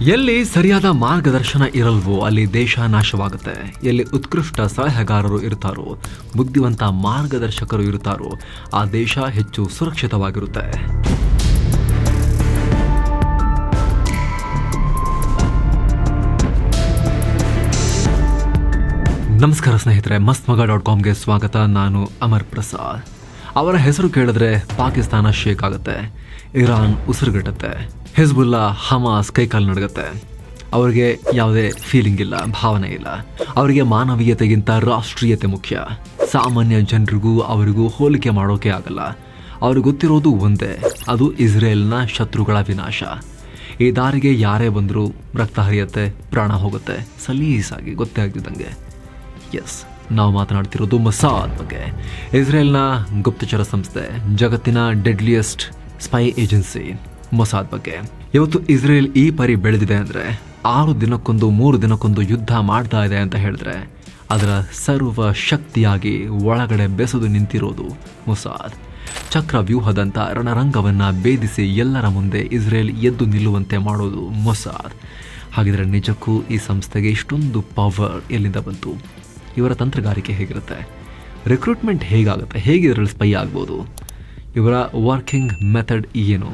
ಎಲ್ಲಿ ಸರಿಯಾದ ಮಾರ್ಗದರ್ಶನ ಇರಲ್ವೋ ಅಲ್ಲಿ ದೇಶ ನಾಶವಾಗುತ್ತೆ. ಎಲ್ಲಿ ಉತ್ಕೃಷ್ಟ ಸಲಹೆಗಾರರು ಇರ್ತಾರೋ, ಬುದ್ಧಿವಂತ ಮಾರ್ಗದರ್ಶಕರು ಇರ್ತಾರೋ, ಆ ದೇಶ ಹೆಚ್ಚು ಸುರಕ್ಷಿತವಾಗಿರುತ್ತೆ. ನಮಸ್ಕಾರ ಸ್ನೇಹಿತರೆ, ಮಸ್ತ್ ಮಗ ಡಾಟ್ ಕಾಮ್ಗೆ ಸ್ವಾಗತ. ನಾನು ಅಮರ್ ಪ್ರಸಾದ್. ಅವರ ಹೆಸರು ಕೇಳಿದ್ರೆ ಪಾಕಿಸ್ತಾನ ಶೇಕ್ ಆಗುತ್ತೆ, ಇರಾನ್ ಉಸಿರುಗಟ್ಟುತ್ತೆ, ಹಿಜ್ಬುಲ್ಲಾ, ಹಮಾಸ್ ಕೈಕಾಲು ನಡಗುತ್ತೆ. ಅವರಿಗೆ ಯಾವುದೇ ಫೀಲಿಂಗ್ ಇಲ್ಲ, ಭಾವನೆ ಇಲ್ಲ. ಅವರಿಗೆ ಮಾನವೀಯತೆಗಿಂತ ರಾಷ್ಟ್ರೀಯತೆ ಮುಖ್ಯ. ಸಾಮಾನ್ಯ ಜನರಿಗೂ ಅವರಿಗೂ ಹೋಲಿಕೆ ಮಾಡೋಕೆ ಆಗಲ್ಲ. ಅವ್ರಿಗೆ ಗೊತ್ತಿರೋದು ಒಂದೇ, ಅದು ಇಸ್ರೇಲ್ನ ಶತ್ರುಗಳ ವಿನಾಶ. ಈ ದಾರಿಗೆ ಯಾರೇ ಬಂದರೂ ರಕ್ತ ಹರಿಯತ್ತೆ, ಪ್ರಾಣ ಹೋಗುತ್ತೆ. ಸಲೀಸಾಗಿ ಗೊತ್ತೇ ಆಗಿದ್ದಂಗೆ ಎಸ್ ನಾವು ಮಾತನಾಡ್ತಿರೋದು ಮಸಾದ್ ಬಗ್ಗೆ. ಇಸ್ರೇಲ್ನ ಗುಪ್ತಚರ ಸಂಸ್ಥೆ, ಜಗತ್ತಿನ ಡೆಡ್ಲಿಯೆಸ್ಟ್ ಸ್ಪೈ ಏಜೆನ್ಸಿ ಮೊಸಾದ್ ಬಗ್ಗೆ. ಇವತ್ತು ಇಸ್ರೇಲ್ ಈ ಪರಿ ಬೆಳೆದಿದೆ ಅಂದರೆ ಆರು ದಿನಕ್ಕೊಂದು, ಮೂರು ದಿನಕ್ಕೊಂದು ಯುದ್ಧ ಮಾಡ್ತಾ ಇದೆ ಅಂತ ಹೇಳಿದ್ರೆ ಅದರ ಸರ್ವ ಶಕ್ತಿಯಾಗಿ ಒಳಗಡೆ ಬೆಸೆದು ನಿಂತಿರೋದು ಮೊಸಾದ್. ಚಕ್ರವ್ಯೂಹದಂಥ ರಣರಂಗವನ್ನು ಭೇದಿಸಿ ಎಲ್ಲರ ಮುಂದೆ ಇಸ್ರೇಲ್ ಎದ್ದು ನಿಲ್ಲುವಂತೆ ಮಾಡೋದು ಮೊಸಾದ್. ಹಾಗಿದ್ರೆ ನಿಜಕ್ಕೂ ಈ ಸಂಸ್ಥೆಗೆ ಇಷ್ಟೊಂದು ಪವರ್ ಎಲ್ಲಿಂದ ಬಂತು? ಇವರ ತಂತ್ರಗಾರಿಕೆ ಹೇಗಿರುತ್ತೆ? ರಿಕ್ರೂಟ್ಮೆಂಟ್ ಹೇಗಾಗುತ್ತೆ? ಹೇಗೆ ಇದರಲ್ಲಿ ಸ್ಪೈ ಆಗ್ಬೋದು? ಇವರ ವರ್ಕಿಂಗ್ ಮೆಥಡ್ ಏನು?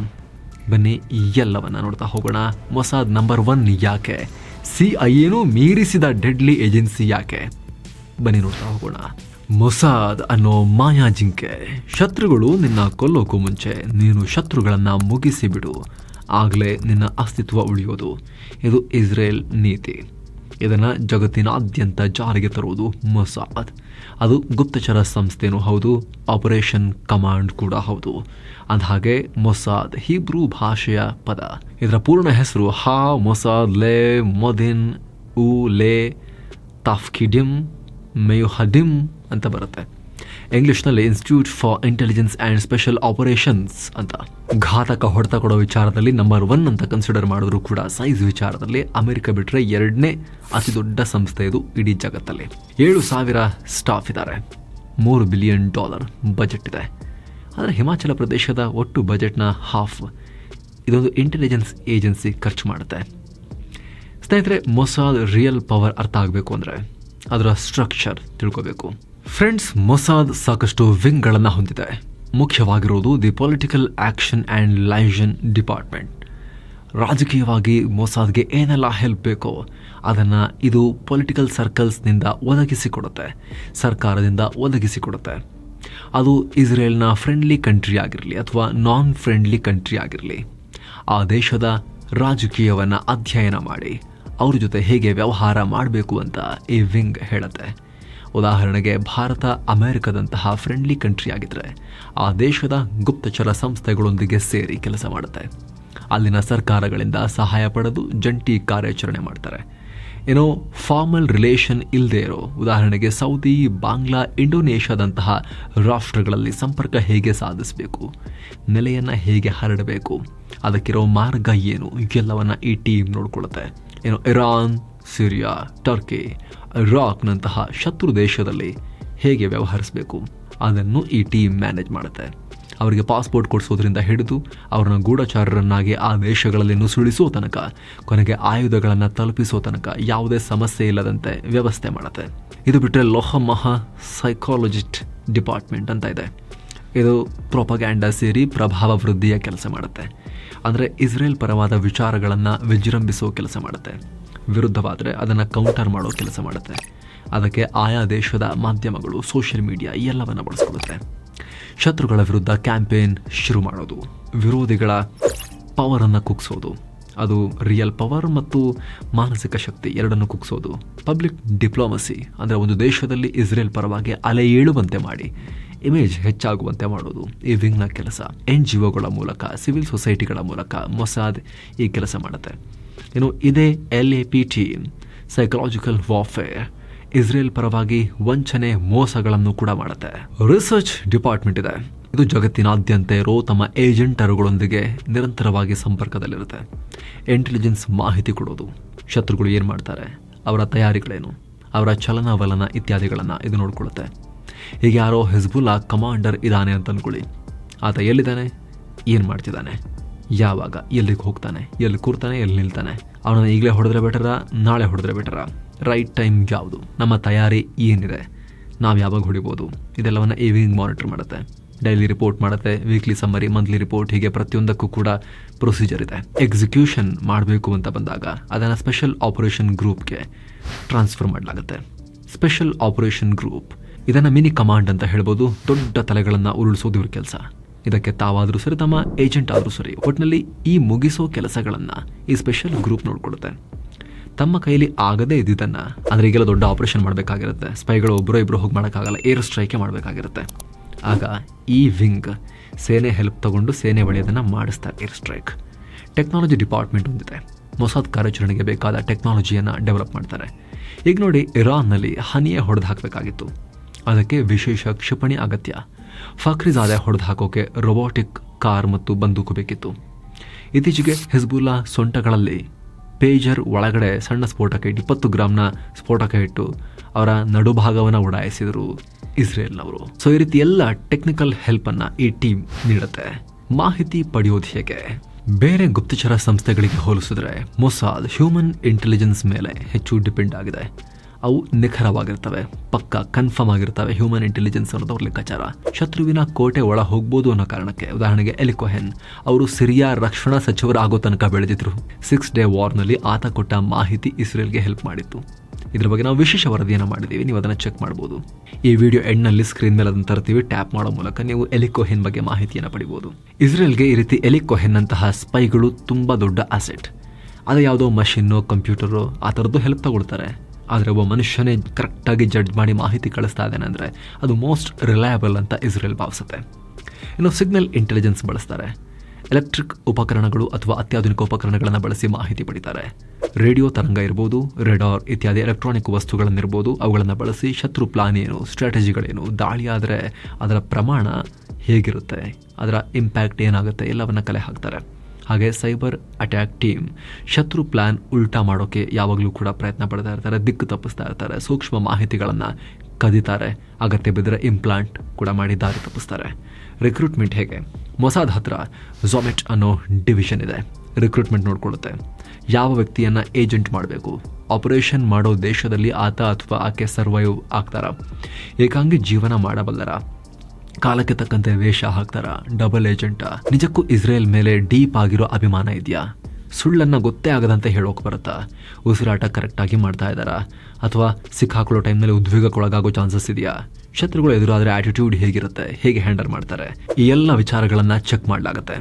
ಬನ್ನಿ ಎಲ್ಲವನ್ನು ನೋಡ್ತಾ ಹೋಗೋಣ. ಮೊಸಾದ್ ನಂಬರ್ ಒನ್ ಯಾಕೆ? ಸಿ ಐ ಏನು ಮೀರಿಸಿದ ಡೆಡ್ಲಿ ಏಜೆನ್ಸಿ ಯಾಕೆ? ಬನ್ನಿ ನೋಡ್ತಾ ಹೋಗೋಣ. ಮೊಸಾದ್ ಅನ್ನೋ ಮಾಯಾ ಜಿಂಕೆ. ಶತ್ರುಗಳು ನಿನ್ನ ಕೊಲ್ಲೋಕ್ಕೂ ಮುಂಚೆ ನೀನು ಶತ್ರುಗಳನ್ನು ಮುಗಿಸಿ ಬಿಡು ಆಗಲೇ ನಿನ್ನ ಅಸ್ತಿತ್ವ ಉಳಿಯೋದು. ಇದು ಇಸ್ರೇಲ್ ನೀತಿ. ಇದನ್ನು ಜಗತ್ತಿನಾದ್ಯಂತ ಜಾರಿಗೆ ತರುವುದು ಮೊಸಾದ್ ಅದು ಗುಪ್ತಚರ ಸಂಸ್ಥೆನೂ ಹೌದು ಆಪರೇಷನ್ ಕಮಾಂಡ್ ಕೂಡ ಹೌದು. ಅಂದಹಾಗೆ ಮೊಸಾದ್ ಹೀಬ್ರೂ ಭಾಷೆಯ ಪದ. ಇದರ ಪೂರ್ಣ ಹೆಸರು ಹಾ ಮೊಸಾದ್ ಲೇ ಮೊದಿನ್ ಉ ಲೇ ತಾಫ್ಕಿಡಿಮ್ ಮೇಯುಹಡಿಮ್ ಅಂತ ಬರುತ್ತೆ. ಇಂಗ್ಲೀಷ್ನಲ್ಲಿ institute for intelligence and special operations ಅಂತ. ಘಾತಕ ಹೊಡೆತ ಕೊಡೋ ವಿಚಾರದಲ್ಲಿ ನಂಬರ್ ಒನ್ ಅಂತ ಕನ್ಸಿಡರ್ ಮಾಡಿದ್ರು ಕೂಡ ಸೈಜ್ ವಿಚಾರದಲ್ಲಿ ಅಮೆರಿಕ ಬಿಟ್ಟರೆ ಎರಡನೇ ಅತಿ ದೊಡ್ಡ ಸಂಸ್ಥೆ ಇದು ಇಡೀ ಜಗತ್ತಲ್ಲಿ. ಏಳು ಸಾವಿರ ಸ್ಟಾಫ್ ಇದ್ದಾರೆ. ಮೂರು ಬಿಲಿಯನ್ ಡಾಲರ್ ಬಜೆಟ್ ಇದೆ. ಆದರೆ ಹಿಮಾಚಲ ಪ್ರದೇಶದ ಒಟ್ಟು ಬಜೆಟ್ನ ಹಾಫ್ ಇದೊಂದು ಇಂಟೆಲಿಜೆನ್ಸ್ ಏಜೆನ್ಸಿ ಖರ್ಚು ಮಾಡುತ್ತೆ. ಸ್ನೇಹಿತರೆ ಮೊಸಾದ್ ರಿಯಲ್ ಪವರ್ ಅರ್ಥ ಆಗಬೇಕು ಅಂದರೆ ಅದರ ಸ್ಟ್ರಕ್ಚರ್ ತಿಳ್ಕೋಬೇಕು. ಫ್ರೆಂಡ್ಸ್ ಮೊಸಾದ್ ಸಾಕಷ್ಟು ವಿಂಗ್ಗಳನ್ನು ಹೊಂದಿದೆ. ಮುಖ್ಯವಾಗಿರೋದು the political action and liaison department ರಾಜಕೀಯವಾಗಿ ಮೊಸಾದ್ಗೆ ಏನೆಲ್ಲ ಹೆಲ್ಪ್ ಬೇಕೋ ಅದನ್ನು ಇದು ಪೊಲಿಟಿಕಲ್ ಸರ್ಕಲ್ಸ್ನಿಂದ ಒದಗಿಸಿಕೊಡುತ್ತೆ, ಸರ್ಕಾರದಿಂದ ಒದಗಿಸಿಕೊಡುತ್ತೆ. ಅದು ಇಸ್ರೇಲ್ನ ಫ್ರೆಂಡ್ಲಿ ಕಂಟ್ರಿ ಆಗಿರಲಿ ಅಥವಾ ನಾನ್ ಫ್ರೆಂಡ್ಲಿ ಕಂಟ್ರಿ ಆಗಿರಲಿ. ಆ ದೇಶದ ರಾಜಕೀಯವನ್ನು ಅಧ್ಯಯನ ಮಾಡಿ, ಅವ್ರ ಜೊತೆ ಹೇಗೆ ವ್ಯವಹಾರ ಮಾಡಬೇಕು ಅಂತ ಈ ವಿಂಗ್ ಹೇಳುತ್ತೆ. ಉದಾಹರಣೆಗೆ ಭಾರತ ಅಮೆರಿಕದಂತಹ ಫ್ರೆಂಡ್ಲಿ ಕಂಟ್ರಿ ಆಗಿದ್ರೆ, ಆ ದೇಶದ ಗುಪ್ತಚರ ಸಂಸ್ಥೆಗಳೊಂದಿಗೆ ಸೇರಿ ಕೆಲಸ ಮಾಡುತ್ತೆ. ಅಲ್ಲಿನ ಸರ್ಕಾರಗಳಿಂದ ಸಹಾಯ ಪಡೆದು ಜಂಟಿ ಕಾರ್ಯಾಚರಣೆ ಮಾಡ್ತಾರೆ. ಏನೋ ಫಾರ್ಮಲ್ ರಿಲೇಷನ್ ಇಲ್ಲದೆ ಇರೋ, ಉದಾಹರಣೆಗೆ ಸೌದಿ, ಬಾಂಗ್ಲಾ, ಇಂಡೋನೇಷ್ಯಾದಂತಹ ರಾಷ್ಟ್ರಗಳಲ್ಲಿ ಸಂಪರ್ಕ ಹೇಗೆ ಸಾಧಿಸಬೇಕು? ನೆಲೆಯನ್ನು ಹೇಗೆ ಹರಡಬೇಕು? ಅದಕ್ಕಿರೋ ಮಾರ್ಗ ಏನು? ಎಲ್ಲವನ್ನು ಈ ಟೀಮ್ ನೋಡ್ಕೊಳ್ಳುತ್ತೆ. ಏನು ಇರಾನ್ ಸಿರಿಯಾ, ಟರ್ಕಿ, ಇರಾಕ್ನಂತಹ ಶತ್ರು ದೇಶದಲ್ಲಿ ಹೇಗೆ ವ್ಯವಹರಿಸಬೇಕು? ಅದನ್ನು ಈ ಟೀಮ್ ಮ್ಯಾನೇಜ್ ಮಾಡುತ್ತೆ. ಅವರಿಗೆ ಪಾಸ್ಪೋರ್ಟ್ ಕೊಡಿಸೋದ್ರಿಂದ ಹಿಡಿದು ಅವ್ರನ್ನ ಗೂಢಚಾರರನ್ನಾಗಿ ಆ ದೇಶಗಳಲ್ಲಿ ನುಸುಳಿಸೋ ತನಕ, ಕೊನೆಗೆ ಆಯುಧಗಳನ್ನು ತಲುಪಿಸೋ ತನಕ ಯಾವುದೇ ಸಮಸ್ಯೆ ಇಲ್ಲದಂತೆ ವ್ಯವಸ್ಥೆ ಮಾಡುತ್ತೆ. ಇದು ಬಿಟ್ಟರೆ ಲೋಹಮಹ ಸೈಕಾಲಜಿಸ್ಟ್ ಡಿಪಾರ್ಟ್ಮೆಂಟ್ ಅಂತ ಇದೆ. ಇದು ಪ್ರೊಪಗ್ಯಾಂಡ ಸೇರಿ ಪ್ರಭಾವ ವೃದ್ಧಿಯ ಕೆಲಸ ಮಾಡುತ್ತೆ. ಅಂದರೆ ಇಸ್ರೇಲ್ ಪರವಾದ ವಿಚಾರಗಳನ್ನು ವಿಜೃಂಭಿಸೋ ಕೆಲಸ ಮಾಡುತ್ತೆ. ವಿರುದ್ಧವಾದರೆ ಅದನ್ನು ಕೌಂಟರ್ ಮಾಡೋ ಕೆಲಸ ಮಾಡುತ್ತೆ. ಅದಕ್ಕೆ ಆಯಾ ದೇಶದ ಮಾಧ್ಯಮಗಳು ಸೋಷಿಯಲ್ ಮೀಡಿಯಾ ಎಲ್ಲವನ್ನು ಬಳಸ್ಕೊಳ್ಳುತ್ತೆ. ಶತ್ರುಗಳ ವಿರುದ್ಧ ಕ್ಯಾಂಪೇನ್ ಶುರು ಮಾಡೋದು, ವಿರೋಧಿಗಳ ಪವರನ್ನು ಕುಗ್ಸೋದು. ಅದು ರಿಯಲ್ ಪವರ್ ಮತ್ತು ಮಾನಸಿಕ ಶಕ್ತಿ ಎರಡನ್ನು ಕುಗ್ಸೋದು. ಪಬ್ಲಿಕ್ ಡಿಪ್ಲೊಮಸಿ ಅಂದರೆ ಒಂದು ದೇಶದಲ್ಲಿ ಇಸ್ರೇಲ್ ಪರವಾಗಿ ಅಲೆ ಏಳುವಂತೆ ಮಾಡಿ. ಇಮೇಜ್ ಹೆಚ್ಚಾಗುವಂತೆ ಮಾಡೋದು. ಈ ವಿಂಗ್ನ ಕೆಲಸ. ಎನ್ ಜಿ ಒಗಳ ಮೂಲಕ, ಸಿವಿಲ್ ಸೊಸೈಟಿಗಳ ಮೂಲಕ ಮೊಸಾದ್ ಈ ಕೆಲಸ ಮಾಡುತ್ತೆ. ಇನ್ನು ಇದೇ L A P T psychological warfare Israel ಪರವಾಗಿ ವಂಚನೆ, ಮೋಸಗಳನ್ನು ಕೂಡ ಮಾಡುತ್ತೆ. ರಿಸರ್ಚ್ ಡಿಪಾರ್ಟ್ಮೆಂಟ್ ಇದೆ. ಇದು ಜಗತ್ತಿನಾದ್ಯಂತ ಇರೋ ತಮ್ಮ ಏಜೆಂಟರುಗಳೊಂದಿಗೆ ನಿರಂತರವಾಗಿ ಸಂಪರ್ಕದಲ್ಲಿರುತ್ತೆ. ಇಂಟೆಲಿಜೆನ್ಸ್ ಮಾಹಿತಿ ಕೊಡೋದು. ಶತ್ರುಗಳು ಏನು ಮಾಡ್ತಾರೆ? ಅವರ ತಯಾರಿಗಳೇನು? ಅವರ ಚಲನವಲನ ಇತ್ಯಾದಿಗಳನ್ನು ಇದು ನೋಡ್ಕೊಳ್ಳುತ್ತೆ. ಈಗ ಯಾರೋ ಹಿಜ್ಬುಲ್ಲಾ ಕಮಾಂಡರ್ ಇದ್ದಾನೆ ಅಂತ ಅಂದ್ಕೊಳ್ಳಿ ಆತ ಎಲ್ಲಿದ್ದಾನೆ? ಏನು ಮಾಡ್ತಿದ್ದಾನೆ? ಯಾವಾಗ? ಎಲ್ಲಿಗೆ ಹೋಗ್ತಾನೆ? ಎಲ್ಲಿ ಕೂರ್ತಾನೆ? ಎಲ್ಲಿ ನಿಲ್ತಾನೆ? ಅವನನ್ನು ಈಗಲೇ ಹೊಡೆದ್ರೆ ಬೆಟರ? ನಾಳೆ ಹೊಡೆದ್ರೆ ಬೆಟರ? ರೈಟ್ ಟೈಮ್ ಯಾವುದು? ನಮ್ಮ ತಯಾರಿ ಏನಿದೆ? ನಾವು ಯಾವಾಗ ಹೊಡಿಬೋದು? ಇದೆಲ್ಲವನ್ನು ಈವ್ನಿಂಗ್ ಮಾನಿಟರ್ ಮಾಡುತ್ತೆ. ಡೈಲಿ ರಿಪೋರ್ಟ್ ಮಾಡುತ್ತೆ. ವೀಕ್ಲಿ ಸಮ್ಮರಿ ಮಂತ್ಲಿ ರಿಪೋರ್ಟ್ ಹೀಗೆ ಪ್ರತಿಯೊಂದಕ್ಕೂ ಕೂಡ ಪ್ರೊಸೀಜರ್ ಇದೆ. ಎಕ್ಸಿಕ್ಯೂಷನ್ ಮಾಡಬೇಕು ಅಂತ ಬಂದಾಗ ಅದನ್ನು ಸ್ಪೆಷಲ್ ಆಪರೇಷನ್ ಗ್ರೂಪ್ಗೆ ಟ್ರಾನ್ಸ್ಫರ್ ಮಾಡಲಾಗುತ್ತೆ. ಸ್ಪೆಷಲ್ ಆಪರೇಷನ್ ಗ್ರೂಪ್ ಇದನ್ನು ಮಿನಿ ಕಮಾಂಡ್ ಅಂತ ಹೇಳ್ಬೋದು. ದೊಡ್ಡ ತಲೆಗಳನ್ನು ಉರುಳಿಸೋದು ಇವ್ರ ಕೆಲಸ. ಇದಕ್ಕೆ ತಾವಾದರೂ ಸರಿ, ತಮ್ಮ ಏಜೆಂಟ್ ಆದರೂ ಸರಿ. ಒಟ್ಟಿನಲ್ಲಿ ಈ ಮುಗಿಸೋ ಕೆಲಸಗಳನ್ನು ಈ ಸ್ಪೆಷಲ್ ಗ್ರೂಪ್ ನೋಡ್ಕೊಡುತ್ತೆ ತಮ್ಮ ಕೈಲಿ ಆಗದೇ ಇದ್ದಿದ್ದನ್ನು ಅಂದರೆ ಈಗೆಲ್ಲ ದೊಡ್ಡ ಆಪರೇಷನ್ ಮಾಡಬೇಕಾಗಿರುತ್ತೆ. ಸ್ಪೈಗಳು ಒಬ್ಬರೋ ಇಬ್ಬರು ಹೋಗಿ ಮಾಡೋಕ್ಕಾಗಲ್ಲ, ಏರ್ ಸ್ಟ್ರೈಕೆ ಮಾಡಬೇಕಾಗಿರುತ್ತೆ. ಆಗ ಈ ವಿಂಗ್ ಸೇನೆ ಹೆಲ್ಪ್ ತಗೊಂಡು ಸೇನೆ ಬಳಿಯೋದನ್ನು ಮಾಡಿಸ್ತಾರೆ ಏರ್ ಸ್ಟ್ರೈಕ್. ಟೆಕ್ನಾಲಜಿ ಡಿಪಾರ್ಟ್ಮೆಂಟ್ ಹೊಂದಿದೆ ಮೊಸಾದ್ ಕಾರ್ಯಾಚರಣೆಗೆ ಬೇಕಾದ ಟೆಕ್ನಾಲಜಿಯನ್ನು ಡೆವಲಪ್ ಮಾಡ್ತಾರೆ. ಈಗ ನೋಡಿ ಇರಾನ್ನಲ್ಲಿ ಹನಿಯೇ ಹೊಡೆದು ಹಾಕಬೇಕಾಗಿತ್ತು. ಅದಕ್ಕೆ ವಿಶೇಷ ಕ್ಷಿಪಣಿ ಅಗತ್ಯ. ಫಕ್ರಿಜಾದೆ ಹೊಡೆದು ಹಾಕೋಕೆ ರೊಬೋಟಿಕ್ ಕಾರ್ ಮತ್ತು ಬಂದೂಕು ಬೇಕಿತ್ತು. ಇತ್ತೀಚೆಗೆ ಹಿಜ್ಬುಲ್ಲಾ ಸೊಂಟಗಳಲ್ಲಿ ಪೇಜರ್ ಒಳಗಡೆ ಸಣ್ಣ ಸ್ಫೋಟಕ ಇಟ್ಟು ಇಪ್ಪತ್ತು ಗ್ರಾಮ್ನ ಸ್ಫೋಟಕ ಇಟ್ಟು ಅವರ ನಡುಭಾಗವನ್ನು ಉಡಾಯಿಸಿದರು ಇಸ್ರೇಲ್ನವರು. ಸೊ ಈ ರೀತಿ ಎಲ್ಲ ಟೆಕ್ನಿಕಲ್ ಹೆಲ್ಪನ್ನು ಈ ಟೀಮ್ ನೀಡುತ್ತೆ. ಮಾಹಿತಿ ಪಡೆಯೋದು ಹೇಗೆ? ಬೇರೆ ಗುಪ್ತಚರ ಸಂಸ್ಥೆಗಳಿಗೆ ಹೋಲಿಸಿದ್ರೆ ಮೊಸಾದ್ ಹ್ಯೂಮನ್ ಇಂಟೆಲಿಜೆನ್ಸ್ ಮೇಲೆ ಹೆಚ್ಚು ಡಿಪೆಂಡ್ ಆಗಿದೆ. ಅವು ನಿಖರವಾಗಿರ್ತವೆ, ಪಕ್ಕ ಕನ್ಫರ್ಮ್ ಆಗಿರ್ತವೆ ಹ್ಯೂಮನ್ ಇಂಟೆಲಿಜೆನ್ಸ್ ಅನ್ನೋದವ್ರ ಲೆಕ್ಕಾಚಾರ. ಶತ್ರುವಿನ ಕೋಟೆ ಒಳ ಹೋಗ್ಬೋದು ಅನ್ನೋ ಕಾರಣಕ್ಕೆ, ಉದಾಹರಣೆಗೆ ಎಲಿಕೋಹೆನ್ ಅವರು ಸಿರಿಯಾ ರಕ್ಷಣಾ ಸಚಿವರಾಗೋ ತನಕ ಬೆಳೆದಿದ್ರು. ಸಿಕ್ಸ್ ಡೇ ವಾರ್ನಲ್ಲಿ ಆತ ಕೊಟ್ಟ ಮಾಹಿತಿ ಇಸ್ರೇಲ್ಗೆ ಹೆಲ್ಪ್ ಮಾಡಿತ್ತು. ಇದ್ರ ಬಗ್ಗೆ ನಾವು ವಿಶೇಷ ವರದಿಯನ್ನು ಮಾಡಿದ್ದೀವಿ, ನೀವು ಅದನ್ನು ಚೆಕ್ ಮಾಡ್ಬೋದು. ಈ ವಿಡಿಯೋ ಎಂಡ್ನಲ್ಲಿ ಸ್ಕ್ರೀನ್ ಮೇಲೆ ಅದನ್ನು ತರ್ತೀವಿ ಟ್ಯಾಪ್ ಮಾಡೋ ಮೂಲಕ ನೀವು ಎಲಿಕೋಹೆನ್ ಬಗ್ಗೆ ಮಾಹಿತಿಯನ್ನು ಪಡಿಬೋದು. ಇಸ್ರೇಲ್ಗೆ ಈ ರೀತಿ ಎಲಿಕೋಹೆನ್ ಅಂತಹ ಸ್ಪೈಗಳು ತುಂಬ ದೊಡ್ಡ ಅಸೆಟ್ ಅದು ಯಾವುದೋ ಮಷಿನ್ನು ಕಂಪ್ಯೂಟರು ಆ ಥರದ್ದು ಹೆಲ್ಪ್ ತಗೊಳ್ತಾರೆ. ಆದರೆ ಒಬ್ಬ ಮನುಷ್ಯನೇ ಕರೆಕ್ಟಾಗಿ ಜಡ್ಜ್ ಮಾಡಿ ಮಾಹಿತಿ ಕಳಿಸ್ತಾ ಇದ್ದಾನೆ ಅಂದರೆ ಅದು ಮೋಸ್ಟ್ ರಿಲಯಬಲ್ ಅಂತ ಇಸ್ರೇಲ್ ಭಾವಿಸುತ್ತೆ. ಇನ್ನು ಸಿಗ್ನಲ್ ಇಂಟೆಲಿಜೆನ್ಸ್ ಬಳಸ್ತಾರೆ. ಎಲೆಕ್ಟ್ರಿಕ್ ಉಪಕರಣಗಳು ಅಥವಾ ಅತ್ಯಾಧುನಿಕ ಉಪಕರಣಗಳನ್ನು ಬಳಸಿ ಮಾಹಿತಿ ಪಡಿತಾರೆ. ರೇಡಿಯೋ ತರಂಗ ಇರ್ಬೋದು ರೆಡಾರ್ ಇತ್ಯಾದಿ ಎಲೆಕ್ಟ್ರಾನಿಕ್ ವಸ್ತುಗಳನ್ನಿರ್ಬೋದು, ಅವುಗಳನ್ನು ಬಳಸಿ ಶತ್ರು ಪ್ಲಾನ್ ಏನು ಸ್ಟ್ರಾಟಜಿಗಳೇನು ದಾಳಿ ಆದರೆ ಅದರ ಪ್ರಮಾಣ ಹೇಗಿರುತ್ತೆ, ಅದರ ಇಂಪ್ಯಾಕ್ಟ್ ಏನಾಗುತ್ತೆ ಎಲ್ಲವನ್ನು ಕಲೆ ಹಾಕ್ತಾರೆ. ಹಾಗೆ ಸೈಬರ್ ಅಟ್ಯಾಕ್ ಟೀಮ್ ಶತ್ರು ಪ್ಲಾನ್ ಉಲ್ಟಾ ಮಾಡೋಕ್ಕೆ ಯಾವಾಗಲೂ ಕೂಡ ಪ್ರಯತ್ನ ಪಡ್ತಾ ಇರ್ತಾರೆ, ದಿಕ್ಕು ತಪ್ಪಿಸ್ತಾ ಇರ್ತಾರೆ, ಸೂಕ್ಷ್ಮ ಮಾಹಿತಿಗಳನ್ನು ಕದೀತಾರೆ, ಅಗತ್ಯ ಬಿದ್ದರೆ ಇಂಪ್ಲಾಂಟ್ ಕೂಡ ಮಾಡಿ ದಾರಿ ತಪ್ಪಿಸ್ತಾರೆ. ರಿಕ್ರೂಟ್ಮೆಂಟ್ ಹೇಗೆ? ಮೊಸಾದ್ ಹತ್ರ ಝೊಮೆಟ್ ಅನ್ನೋ ಡಿವಿಷನ್ ಇದೆ. ರಿಕ್ರೂಟ್ಮೆಂಟ್ ನೋಡ್ಕೊಳ್ಳುತ್ತೆ. ಯಾವ ವ್ಯಕ್ತಿಯನ್ನು ಏಜೆಂಟ್ ಮಾಡಬೇಕು? ಆಪರೇಷನ್ ಮಾಡೋ ದೇಶದಲ್ಲಿ ಆತ ಅಥವಾ ಆಕೆ ಸರ್ವೈವ್ ಆಗ್ತಾರ? ಏಕಾಂಗಿ ಜೀವನ ಮಾಡಬಲ್ಲರ? ಕಾಲಕ್ಕೆ ತಕ್ಕಂತೆ ವೇಷ ಹಾಕ್ತಾರ? ಡಬಲ್ ಏಜೆಂಟ ನಿಜಕ್ಕೂ ಇಸ್ರೇಲ್ ಮೇಲೆ ಡೀಪ್ ಆಗಿರೋ ಅಭಿಮಾನ ಇದೆಯಾ? ಸುಳ್ಳನ್ನು ಗೊತ್ತೇ ಆಗದಂತೆ ಹೇಳೋಕೆ ಬರುತ್ತಾ? ಉಸಿರಾಟ ಕರೆಕ್ಟಾಗಿ ಮಾಡ್ತಾ ಇದ್ದಾರಾ? ಅಥವಾ ಸಿಕ್ಕಾಕೊಳ್ಳೋ ಟೈಮ್ನಲ್ಲಿ ಉದ್ವೇಗಕ್ಕೊಳಗಾಗೋ ಚಾನ್ಸಸ್ ಇದೆಯಾ? ಶತ್ರುಗಳು ಎದುರಾದರೆ ಆಟಿಟ್ಯೂಡ್ ಹೇಗಿರುತ್ತೆ? ಹೇಗೆ ಹ್ಯಾಂಡಲ್ ಮಾಡ್ತಾರೆ? ಈ ಎಲ್ಲ ವಿಚಾರಗಳನ್ನು ಚೆಕ್ ಮಾಡಲಾಗುತ್ತೆ.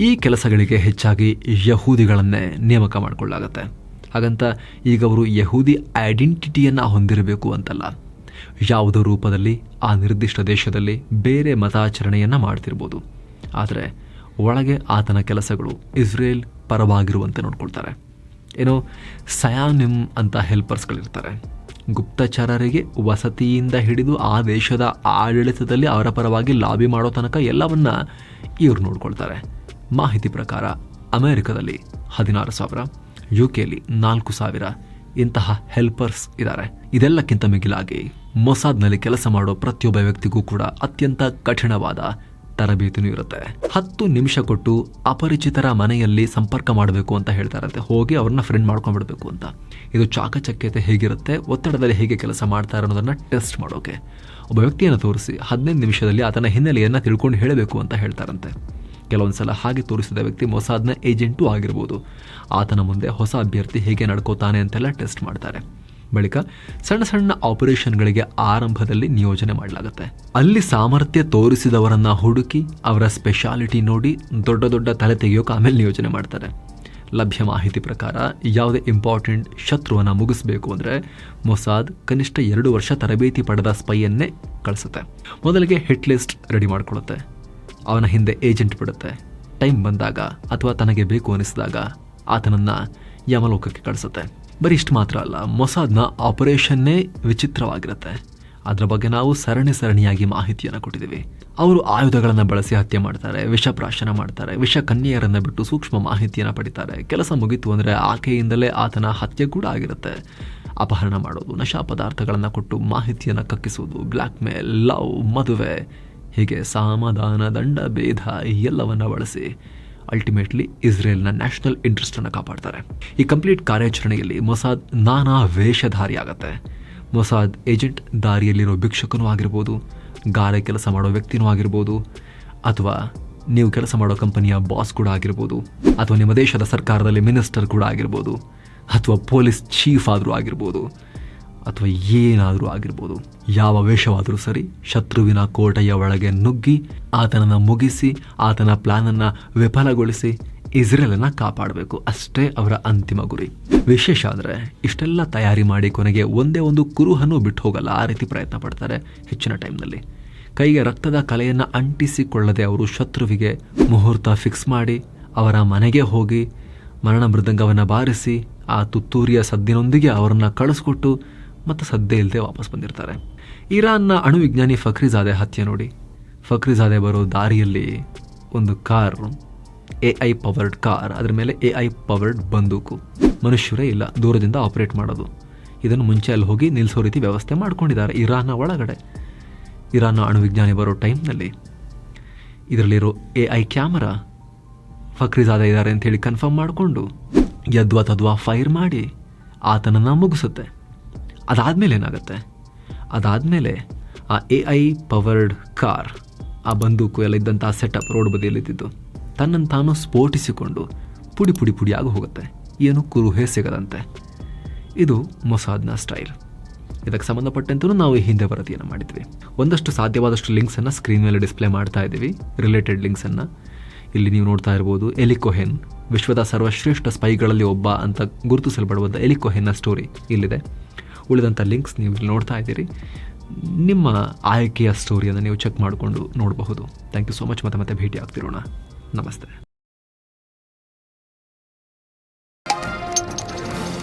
ಈ ಕೆಲಸಗಳಿಗೆ ಹೆಚ್ಚಾಗಿ ಯಹೂದಿಗಳನ್ನೇ ನೇಮಕ ಮಾಡಿಕೊಳ್ಳಾಗತ್ತೆ. ಹಾಗಂತ ಈಗ ಅವರು ಯಹೂದಿ ಐಡೆಂಟಿಟಿಯನ್ನು ಹೊಂದಿರಬೇಕು ಅಂತಲ್ಲ. ಯಾವುದೋ ರೂಪದಲ್ಲಿ, ಆ ನಿರ್ದಿಷ್ಟ ದೇಶದಲ್ಲಿ ಬೇರೆ ಮತಾಚರಣೆಯನ್ನು ಮಾಡ್ತಿರ್ಬೋದು. ಆದರೆ ಒಳಗೆ ಆತನ ಕೆಲಸಗಳು ಇಸ್ರೇಲ್ ಪರವಾಗಿರುವಂತೆ ನೋಡ್ಕೊಳ್ತಾರೆ. ಏನೋ ಸಯಾನಿಮ್ ಅಂತ ಹೆಲ್ಪರ್ಸ್ಗಳಿರ್ತಾರೆ. ಗುಪ್ತಚರರಿಗೆ ವಸತಿಯಿಂದ ಹಿಡಿದು ಆ ದೇಶದ ಆಡಳಿತದಲ್ಲಿ ಅವರ ಪರವಾಗಿ ಲಾಬಿ ಮಾಡೋ ತನಕ ಎಲ್ಲವನ್ನ ಇವ್ರು ನೋಡ್ಕೊಳ್ತಾರೆ. ಮಾಹಿತಿ ಪ್ರಕಾರ ಅಮೆರಿಕದಲ್ಲಿ ಹದಿನಾರು ಸಾವಿರ ಯು ಕೆಯಲ್ಲಿ ನಾಲ್ಕು ಸಾವಿರ ಇಂತಹ ಹೆಲ್ಪರ್ಸ್ ಇದ್ದಾರೆ. ಇದೆಲ್ಲಕ್ಕಿಂತ ಮಿಗಿಲಾಗಿ ಮೊಸಾದ್ನಲ್ಲಿ ಕೆಲಸ ಮಾಡೋ ಪ್ರತಿಯೊಬ್ಬ ವ್ಯಕ್ತಿಗೂ ಕೂಡ ಅತ್ಯಂತ ಕಠಿಣವಾದ ತರಬೇತಿನೂ ಇರುತ್ತೆ. ಹತ್ತು ನಿಮಿಷ ಕೊಟ್ಟು ಅಪರಿಚಿತರ ಮನೆಯಲ್ಲಿ ಸಂಪರ್ಕ ಮಾಡಬೇಕು ಅಂತ ಹೇಳ್ತಾರಂತೆ ಹೋಗಿ ಅವ್ರನ್ನ ಫ್ರೆಂಡ್ ಮಾಡ್ಕೊಂಡ್ಬಿಡ್ಬೇಕು ಅಂತ. ಇದು ಚಾಕಚಕ್ಯತೆ ಹೇಗಿರುತ್ತೆ, ಒತ್ತಡದಲ್ಲಿ ಹೇಗೆ ಕೆಲಸ ಮಾಡ್ತಾರೆ ಅನ್ನೋದನ್ನ ಟೆಸ್ಟ್ ಮಾಡೋಕೆ. ಒಬ್ಬ ವ್ಯಕ್ತಿಯನ್ನು ತೋರಿಸಿ ಹದಿನೈದು ನಿಮಿಷದಲ್ಲಿ ಆತನ ಹಿನ್ನೆಲೆಯನ್ನು ತಿಳ್ಕೊಂಡು ಹೇಳಬೇಕು ಅಂತ ಹೇಳ್ತಾರಂತೆ ಕೆಲವೊಂದ್ಸಲ ಹಾಗೆ ತೋರಿಸಿದ ವ್ಯಕ್ತಿ ಮೊಸಾದ್ನ ಏಜೆಂಟು ಆಗಿರ್ಬೋದು. ಆತನ ಮುಂದೆ ಹೊಸ ಅಭ್ಯರ್ಥಿ ಹೇಗೆ ನಡ್ಕೋತಾನೆ ಅಂತೆಲ್ಲ ಟೆಸ್ಟ್ ಮಾಡ್ತಾರೆ. ಬಳಿಕ ಸಣ್ಣ ಸಣ್ಣ ಆಪರೇಷನ್ಗಳಿಗೆ ಆರಂಭದಲ್ಲಿ ನಿಯೋಜನೆ ಮಾಡಲಾಗುತ್ತೆ. ಅಲ್ಲಿ ಸಾಮರ್ಥ್ಯ ತೋರಿಸಿದವರನ್ನ ಹುಡುಕಿ ಅವರ ಸ್ಪೆಷಾಲಿಟಿ ನೋಡಿ ದೊಡ್ಡ ದೊಡ್ಡ ತಲೆ ತೆಗೆಯೋಕೆ ಆಮೇಲೆ ನಿಯೋಜನೆ ಮಾಡ್ತಾರೆ. ಲಭ್ಯ ಮಾಹಿತಿ ಪ್ರಕಾರ ಯಾವುದೇ ಇಂಪಾರ್ಟೆಂಟ್ ಶತ್ರುವನ್ನು ಮುಗಿಸ್ಬೇಕು ಅಂದರೆ ಮೊಸಾದ್ ಕನಿಷ್ಠ ಎರಡು ವರ್ಷ ತರಬೇತಿ ಪಡೆದ ಸ್ಪೈಯನ್ನೇ ಕಳಿಸುತ್ತೆ. ಮೊದಲಿಗೆ ಹಿಟ್ ಲಿಸ್ಟ್ ರೆಡಿ ಮಾಡ್ಕೊಳ್ಳುತ್ತೆ. ಅವನ ಹಿಂದೆ ಏಜೆಂಟ್ ಬಿಡುತ್ತೆ. ಟೈಮ್ ಬಂದಾಗ ಅಥವಾ ತನಗೆ ಬೇಕು ಅನಿಸಿದಾಗ ಆತನನ್ನ ಯಮಲೋಕಕ್ಕೆ ಕಳಿಸುತ್ತೆ. ಬರೀ ಇಷ್ಟು ಮಾತ್ರ ಅಲ್ಲ, ಮೊಸಾದ್ನ ಆಪರೇಷನ್ನೇ ವಿಚಿತ್ರವಾಗಿರುತ್ತೆ. ಅದರ ಬಗ್ಗೆ ನಾವು ಸರಣಿ ಸರಣಿಯಾಗಿ ಮಾಹಿತಿಯನ್ನು ಕೊಟ್ಟಿದ್ದೀವಿ. ಅವರು ಆಯುಧಗಳನ್ನು ಬಳಸಿ ಹತ್ಯೆ ಮಾಡ್ತಾರೆ, ವಿಷಪ್ರಾಶನ ಮಾಡ್ತಾರೆ ವಿಷ ಕನ್ಯೆಯರನ್ನು ಬಿಟ್ಟು ಸೂಕ್ಷ್ಮ ಮಾಹಿತಿಯನ್ನು ಪಡಿತಾರೆ. ಕೆಲಸ ಮುಗೀತು ಅಂದರೆ ಆಕೆಯಿಂದಲೇ ಆತನ ಹತ್ಯೆ ಕೂಡ ಆಗಿರುತ್ತೆ. ಅಪಹರಣ ಮಾಡೋದು, ನಶಾ ಪದಾರ್ಥಗಳನ್ನು ಕೊಟ್ಟು ಮಾಹಿತಿಯನ್ನು ಕಕ್ಕಿಸೋದು ಬ್ಲ್ಯಾಕ್ ಮೇಲ್ ಲವ್, ಮದುವೆ ಹೀಗೆ ಸಮಾಧಾನ ದಂಡ ಭೇದ ಎಲ್ಲವನ್ನ ಬಳಸಿ ಅಲ್ಟಿಮೇಟ್ಲಿ ಇಸ್ರೇಲ್ನ ನ್ಯಾಷನಲ್ ಇಂಟ್ರೆಸ್ಟನ್ನು ಕಾಪಾಡ್ತಾರೆ. ಈ ಕಂಪ್ಲೀಟ್ ಕಾರ್ಯಾಚರಣೆಯಲ್ಲಿ ಮೊಸಾದ್ ನಾನಾ ವೇಷಧಾರಿ ಆಗುತ್ತೆ ಮೊಸಾದ್ ಏಜೆಂಟ್ ದಾರಿಯಲ್ಲಿರೋ ಭಿಕ್ಷುಕನೂ ಆಗಿರ್ಬೋದು, ಗಾರೆ ಕೆಲಸ ಮಾಡೋ ವ್ಯಕ್ತಿನೂ ಆಗಿರ್ಬೋದು, ಅಥವಾ ನೀವು ಕೆಲಸ ಮಾಡೋ ಕಂಪನಿಯ ಬಾಸ್ ಕೂಡ ಆಗಿರ್ಬೋದು, ಅಥವಾ ನಿಮ್ಮ ದೇಶದ ಸರ್ಕಾರದಲ್ಲಿ ಮಿನಿಸ್ಟರ್ ಕೂಡ ಆಗಿರ್ಬೋದು, ಅಥವಾ ಪೊಲೀಸ್ ಚೀಫ್ ಆದರೂ ಆಗಿರ್ಬೋದು ಅಥವಾ ಏನಾದರೂ ಆಗಿರ್ಬೋದು, ಯಾವ ವೇಷವಾದರೂ ಸರಿ ಶತ್ರುವಿನ ಕೋಟೆಯ ಒಳಗೆ ನುಗ್ಗಿ ಆತನನ್ನು ಮುಗಿಸಿ, ಆತನ ಪ್ಲಾನನ್ನು ವಿಫಲಗೊಳಿಸಿ ಇಸ್ರೇಲನ್ನು ಕಾಪಾಡಬೇಕು. ಅಷ್ಟೇ ಅವರ ಅಂತಿಮ ಗುರಿ. ವಿಶೇಷ ಅಂದರೆ ಇಷ್ಟೆಲ್ಲ ತಯಾರಿ ಮಾಡಿ ಕೊನೆಗೆ ಒಂದೇ ಒಂದು ಕುರುಹನ್ನು ಬಿಟ್ಟು ಹೋಗಲ್ಲ ಆ ರೀತಿ ಪ್ರಯತ್ನ ಪಡ್ತಾರೆ ಹೆಚ್ಚಿನ ಟೈಮ್ನಲ್ಲಿ. ಕೈಗೆ ರಕ್ತದ ಕಲೆಯನ್ನು ಅಂಟಿಸಿಕೊಳ್ಳದೆ ಅವರು ಶತ್ರುವಿಗೆ ಮುಹೂರ್ತ ಫಿಕ್ಸ್ ಮಾಡಿ, ಅವರ ಮನೆಗೆ ಹೋಗಿ ಮರಣ ಮೃದಂಗವನ್ನು ಬಾರಿಸಿ, ಆ ತುತ್ತೂರಿಯ ಸದ್ದಿನೊಂದಿಗೆ ಅವರನ್ನು ಕಳಿಸ್ಕೊಟ್ಟು ಮತ್ತು ಸದ್ದೆ ಇಲ್ಲದೆ ವಾಪಸ್ ಬಂದಿರ್ತಾರೆ. ಇರಾನ್ನ ಅಣುವಿಜ್ಞಾನಿ ಫಕ್ರಿಜಾದೆ ಹತ್ಯೆ ನೋಡಿ. ಫಕ್ರಿಜಾದೆ ಬರೋ ದಾರಿಯಲ್ಲಿ ಒಂದು car, A I powered car, ಅದರ ಮೇಲೆ ಎ ಐ ಪವರ್ಡ್ ಬಂದೂಕು. ಮನುಷ್ಯರೇ ಇಲ್ಲ, ದೂರದಿಂದ ಆಪರೇಟ್ ಮಾಡೋದು. ಇದನ್ನು ಮುಂಚೆ ಅಲ್ಲಿ ಹೋಗಿ ನಿಲ್ಲಿಸೋ ರೀತಿ ವ್ಯವಸ್ಥೆ ಮಾಡ್ಕೊಂಡಿದ್ದಾರೆ ಇರಾನ್ನ ಒಳಗಡೆ. ಇರಾನ್ನ ಅಣುವಿಜ್ಞಾನಿ ಬರೋ ಟೈಮ್ನಲ್ಲಿ. ಇದರಲ್ಲಿರೋ ಎ ಐ ಕ್ಯಾಮರಾ ಫಕ್ರಿಜಾದ ಇದ್ದಾರೆ ಅಂತೇಳಿ ಕನ್ಫರ್ಮ್ ಮಾಡಿಕೊಂಡು, ಯದ್ವಾ ತದ್ವಾ ಫೈರ್ ಮಾಡಿ, ಆತನನ್ನು ಮುಗಿಸುತ್ತೆ. ಅದಾದಮೇಲೆ ಏನಾಗುತ್ತೆ? ಅದಾದಮೇಲೆ ಆ ಎ ಐ ಪವರ್ಡ್ ಕಾರ್ ಆ ಬಂದೂಕು ಎಲ್ಲ ಇದ್ದಂಥ ಸೆಟಪ್ ರೋಡ್ ಬದಿಯಲ್ಲಿದ್ದಿದ್ದು ತನ್ನನ್ನು ತಾನು ಸ್ಫೋಟಿಸಿಕೊಂಡು ಪುಡಿ ಪುಡಿ ಪುಡಿಯಾಗಿ ಹೋಗುತ್ತೆ. ಏನು ಕುರುಹೆ ಸಿಗದಂತೆ. ಇದು ಮೊಸಾದ್ನ ಸ್ಟೈಲ್ ಇದಕ್ಕೆ ಸಂಬಂಧಪಟ್ಟಂತೂ ನಾವು ಈ ಹಿಂದೆ ವರದಿಯನ್ನು ಮಾಡಿದ್ವಿ. ಒಂದಷ್ಟು ಸಾಧ್ಯವಾದಷ್ಟು ಲಿಂಕ್ಸನ್ನು ಸ್ಕ್ರೀನ್ ಮೇಲೆ ಡಿಸ್ಪ್ಲೇ ಮಾಡ್ತಾ ಇದ್ದೀವಿ. ರಿಲೇಟೆಡ್ ಲಿಂಕ್ಸನ್ನು. ಇಲ್ಲಿ ನೀವು ನೋಡ್ತಾ ಇರ್ಬೋದು ಎಲಿಕೋಹೆನ್ ವಿಶ್ವದ ಸರ್ವಶ್ರೇಷ್ಠ ಸ್ಪೈಗಳಲ್ಲಿ ಒಬ್ಬ ಅಂತ ಗುರುತಿಸಲ್ಪಡುವಂಥ ಎಲಿಕೋಹೆನ್ನ ಸ್ಟೋರಿ ಇಲ್ಲಿದೆ. ಉಳಿದಂಥ ಲಿಂಕ್ಸ್ ನೀವು ಇಲ್ಲಿ ನೋಡ್ತಾ ಇದ್ದೀರಿ. ನಿಮ್ಮ ಆಯ್ಕೆಯ ಸ್ಟೋರಿಯನ್ನು ನೀವು ಚೆಕ್ ಮಾಡಿಕೊಂಡು ನೋಡಬಹುದು. ಥ್ಯಾಂಕ್ ಯು ಸೋ ಮಚ್ ಮತ್ತೆ ಮತ್ತೆ ಭೇಟಿ ಆಗ್ತಿರೋಣ ನಮಸ್ತೆ.